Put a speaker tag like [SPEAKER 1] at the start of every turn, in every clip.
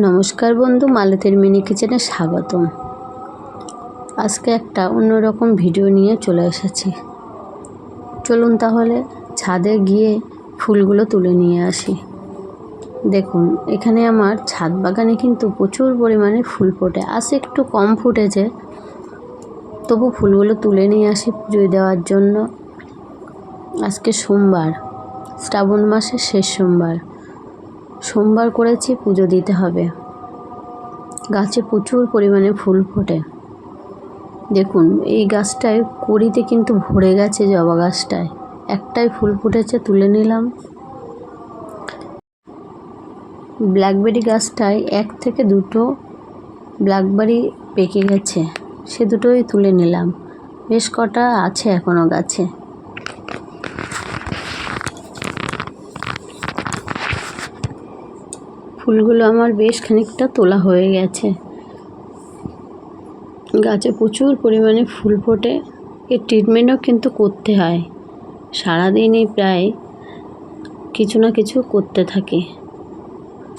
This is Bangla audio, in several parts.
[SPEAKER 1] নমস্কার বন্ধু, মালতীর মিনি কিচেনে স্বাগতম। আজকে একটা অন্যরকম ভিডিও নিয়ে চলে এসেছি। চলুন তাহলে ছাদে গিয়ে ফুলগুলো তুলে নিয়ে আসি। দেখুন, এখানে আমার ছাদ বাগানে কিন্তু প্রচুর পরিমাণে ফুল ফোটে। আজ একটু কম ফুটেছে, তবু ফুলগুলো তুলে নিয়ে আসি পুজোয় দেওয়ার জন্য। আজকে সোমবার, শ্রাবণ মাসের শেষ সোমবার। সোমবার করেছি, পুজো দিতে হবে। গাছে প্রচুর পরিমাণে ফুল ফোটে। দেখুন, এই গাছটায় কড়িতে কিন্তু ভরে গেছে জবা গাছটায়। একটাই ফুল ফুটেছে, তুলে নিলাম। ব্ল্যাকবেরি গাছটায় এক থেকে দুটো ব্ল্যাকবেরি পেকে গেছে, সে দুটোই তুলে নিলাম। বেশ কটা আছে এখনও গাছে। ফুলগুলো আমার বেশ খানিকটা তোলা হয়ে গেছে। গাছে প্রচুর পরিমাণে ফুল ফোটে। এর ট্রিটমেন্টও কিন্তু করতে হয়। সারাদিনই প্রায় কিছু না কিছু করতে থাকি।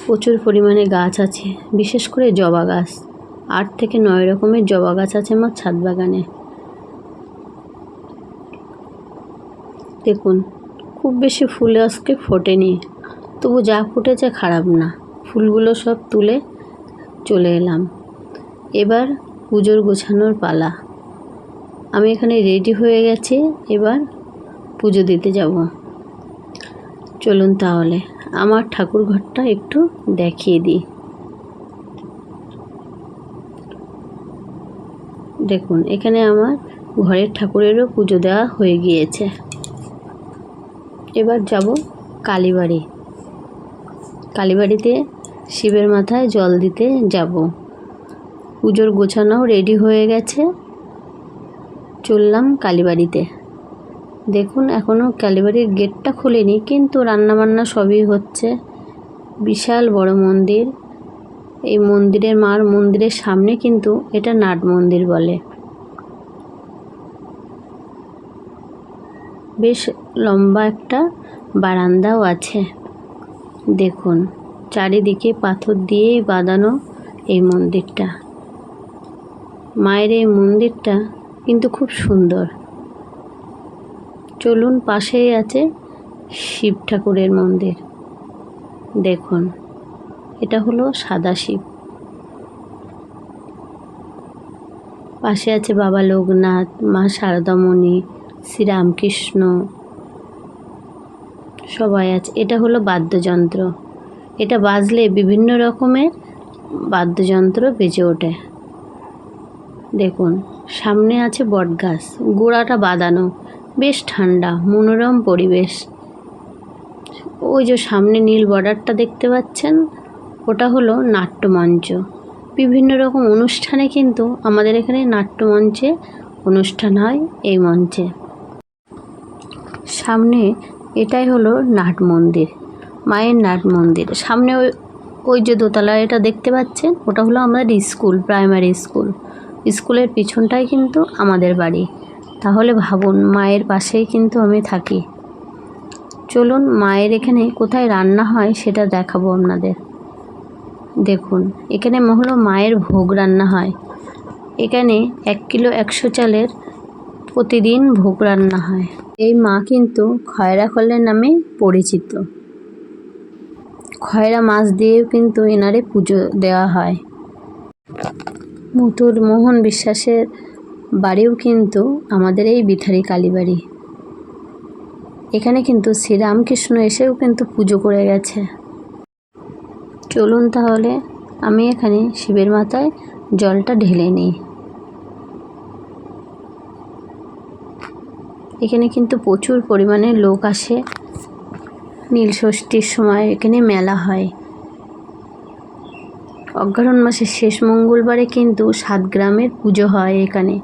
[SPEAKER 1] প্রচুর পরিমাণে গাছ আছে, বিশেষ করে জবা গাছ। আট থেকে নয় রকমের জবা গাছ আছে আমার ছাদ বাগানে। দেখুন, খুব বেশি ফুল আজকে ফোটেনি। তবু যা ফুটেছে খারাপ না। ফুলগুলো সব তুলে চলে এলাম। এবার পুজোর গোছানোর পালা। আমি এখানে রেডি হয়ে গেছি, এবার পুজো দিতে যাব। চলুন তাহলে, আমার ঠাকুর ঘরটা একটু দেখিয়ে দিই। দেখুন, এখানে আমার ঘরের ঠাকুরেরও পুজো দেওয়া হয়ে গিয়েছে। এবার যাব কালীবাড়ি। কালীবাড়িতে শিবের মাথায় জল দিতে যাব। পুজোর গোছানোও রেডি হয়ে গেছে। চললাম কালীবাড়িতে। দেখুন এখনও কালীবাড়ির গেটটা খুলেনি, কিন্তু রান্নাবান্না সবই হচ্ছে। বিশাল বড় মন্দির। এই মন্দিরের মার মন্দিরের সামনে কিন্তু এটা নাট মন্দির বলে। বেশ লম্বা একটা বারান্দাও আছে। দেখুন। চারিদিকে পাথর দিয়েই বাঁধানো এই মন্দিরটা। মায়ের এই মন্দিরটা কিন্তু খুব সুন্দর। চলুন পাশেই আছে শিব ঠাকুরের মন্দির। দেখুন, এটা হলো সাদা শিব। পাশে আছে বাবা লোকনাথ, মা শারদামণি, শ্রীরামকৃষ্ণ। সবাই আছে। এটা হলো বাদ্যযন্ত্র। এটা বাজলে বিভিন্ন রকমের বাদ্যযন্ত্র বেজে ওঠে। দেখুন, সামনে আছে বটগাছ, গোড়াটা বাঁধানো, বেশ ঠান্ডা, মনোরম পরিবেশ। ওই যে সামনে নীল বর্ডারটা দেখতে পাচ্ছেন, ওটা হলো নাট্যমঞ্চ। বিভিন্ন রকম অনুষ্ঠানে কিন্তু আমাদের এখানে নাট্যমঞ্চে অনুষ্ঠান হয় এই মঞ্চে। সামনে এটাই হলো নাট মন্দির মায়ের নাট মন্দির। সামনে ওই ওই যে দোতলা এটা দেখতে পাচ্ছেন, ওটা হলো আমাদের স্কুল, প্রাইমারি স্কুল। স্কুলের পিছনটাই কিন্তু আমাদের বাড়ি। তাহলে ভাবুন, মায়ের পাশেই কিন্তু আমি থাকি। চলুন, মায়ের এখানে কোথায় রান্না হয় সেটা দেখাবো আপনাদের। দেখুন, এখানে হলো মায়ের ভোগ রান্না হয়। এখানে এক কিলো একশো চালের প্রতিদিন ভোগ রান্না হয়। এই মা কিন্তু খয়রা কলের নামে পরিচিত। খয়রা মাছ দিয়েও কিন্তু এনারে পুজো দেওয়া হয়। মতুর মোহন বিশ্বাসের বাড়িও কিন্তু আমাদের এই বিথারি কালীবাড়ি। এখানে কিন্তু শ্রীরামকৃষ্ণ এসেও কিন্তু পুজো করে গেছে। চলুন তাহলে আমি এখানে শিবের মাথায় জলটা ঢেলে নিই। এখানে কিন্তু প্রচুর পরিমাণে লোক আসে। নীল ষষ্ঠীর সময় এখানে মেলা হয়। অগ্রহণ মাসের শেষ মঙ্গলবারে কিন্তু সাত গ্রামের পুজো হয় এখানে।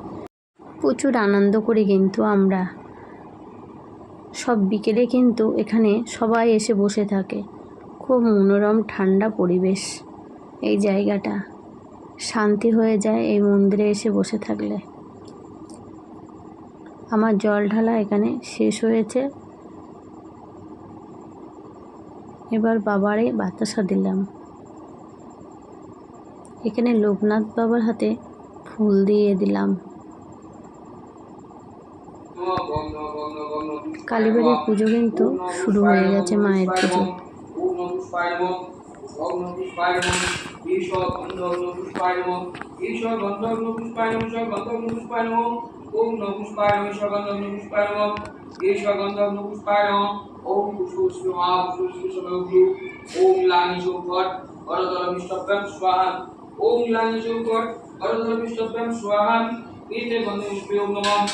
[SPEAKER 1] প্রচুর আনন্দ করি কিন্তু আমরা। সব বিকেলে কিন্তু এখানে সবাই এসে বসে থাকে। খুব মনোরম, ঠান্ডা পরিবেশ এই জায়গাটা। শান্তি হয়ে যায় এই মন্দিরে এসে বসে থাকলে। আমার জল ঢালা এখানে শেষ হয়েছে। এবার বাবারে বাতাসা দিলাম। এখানে লোকনাথ বাবার হাতে ফুল দিয়ে দিলাম। কালীবাড়ির পুজো কিন্তু শুরু হয়ে গেছে মায়ের পুজো।
[SPEAKER 2] ঈশ্বর ঈশ্বর ওম নমঃ পুষ্পায় নমঃ ঈশ্বর গন্ধর্ব পুষ্পায় নমঃ ঈশ্বর গন্ধর্ব পুষ্পায় নমঃ ওম পুষ্প পুষ্প মহা পুষ্প পুষ্প সবগ্রু ওম লানি চৌপট বরদল বিষ্ণব্যাম স্বাহা, ওম লানি চৌপট বরদল বিষ্ণব্যাম স্বাহা, এতে গন্ধপুষ্পে ওম নমঃ,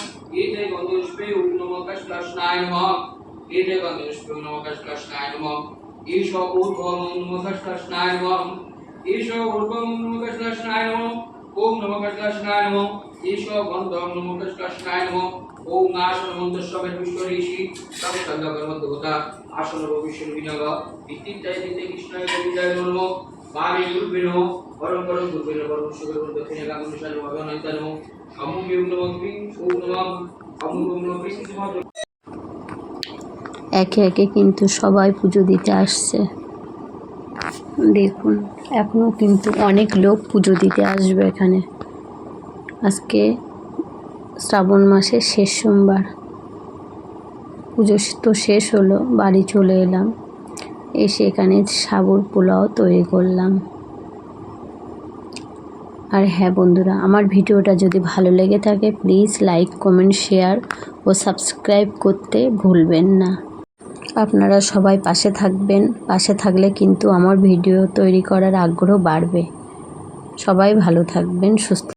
[SPEAKER 2] এতে গন্ধপুষ্পে ওম নমঃ কৃষ্ণায় নমঃ, এতে গন্ধপুষ্পে ওম নমঃ কৃষ্ণায় নমঃ ঈশ ঊর্ধ্বম নমঃ কৃষ্ণায় নমঃ ঈশ ঊর্ধ্বম নমঃ কৃষ্ণায় নমঃ, ওম নমঃ কৃষ্ণায় নমঃ
[SPEAKER 1] একে একে কিন্তু সবাই পুজো দিতে আসছে। দেখুন এখনও কিন্তু অনেক লোক পুজো দিতে আসবে এখানে। আজকে শ্রাবণ মাসের শেষ সোমবার। পুজো তো শেষ হলো, বাড়ি চলে এলাম। এসে এখানে সাবুর পোলাও তৈরি করলাম। আর হ্যাঁ বন্ধুরা, আমার ভিডিওটা যদি ভালো লেগে থাকে প্লিজ লাইক কমেন্ট শেয়ার ও সাবস্ক্রাইব করতে ভুলবেন না। আপনারা সবাই পাশে থাকবেন। পাশে থাকলে কিন্তু আমার ভিডিও তৈরি করার আগ্রহ বাড়বে। সবাই ভালো থাকবেন, সুস্থ